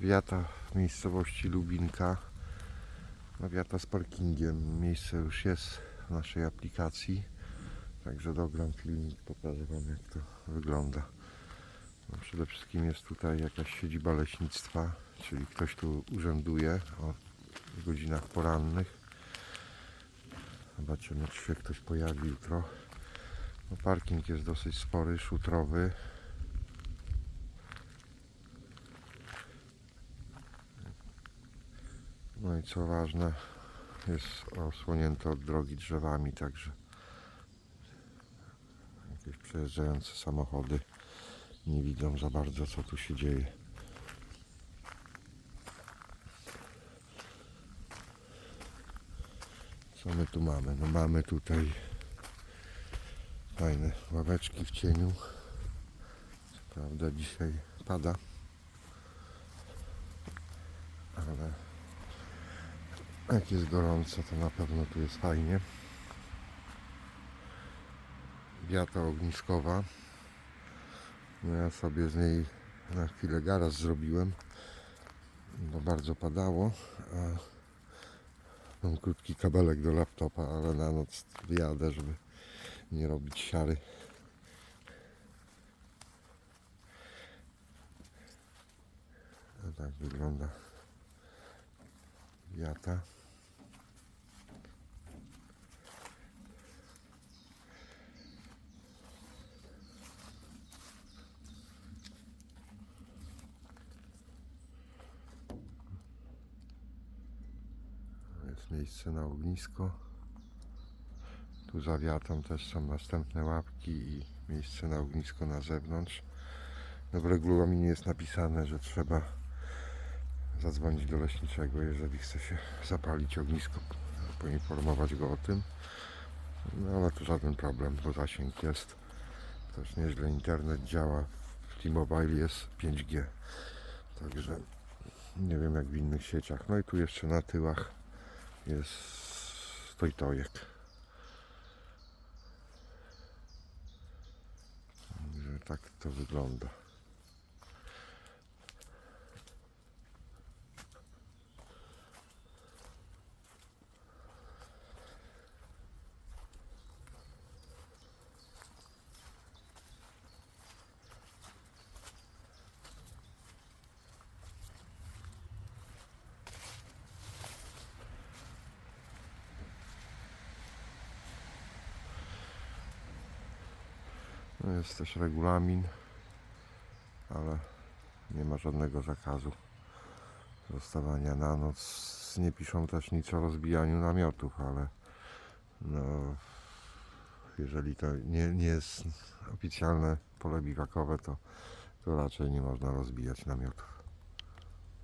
Wiata w miejscowości Lubinka. No, wiata z parkingiem. Miejsce już jest w naszej aplikacji. Także dogram filmik, pokażę Wam jak to wygląda. No, przede wszystkim jest tutaj jakaś siedziba leśnictwa, czyli ktoś tu urzęduje o godzinach porannych. Zobaczymy, czy się ktoś pojawi jutro. No, parking jest dosyć spory, szutrowy. No i co ważne, jest osłonięte od drogi drzewami, także jakieś przejeżdżające samochody nie widzą za bardzo co tu się dzieje. Co my tu mamy? No mamy tutaj fajne ławeczki w cieniu. Co prawda dzisiaj pada, ale jak jest gorąco, to na pewno tu jest fajnie. Wiata ogniskowa. No ja sobie z niej na chwilę garaz zrobiłem, bo bardzo padało. A mam krótki kabelek do laptopa, ale na noc wyjadę, żeby nie robić siary. A tak wygląda wiata. Miejsce na ognisko. Tu za wiatą też są następne łapki i miejsce na ognisko na zewnątrz. No w regulaminie jest napisane, że trzeba zadzwonić do leśniczego, jeżeli chce się zapalić ognisko, poinformować go o tym. No ale to żaden problem, bo zasięg jest. Też nieźle internet działa. W T-Mobile jest 5G. Także nie wiem jak w innych sieciach. No i tu jeszcze na tyłach jest stojtojek. Także tak to wygląda. No jest też regulamin, ale nie ma żadnego zakazu zostawania na noc. Nie piszą też nic o rozbijaniu namiotów, ale no, jeżeli to nie, nie jest oficjalne pole biwakowe, to, to raczej nie można rozbijać namiotów.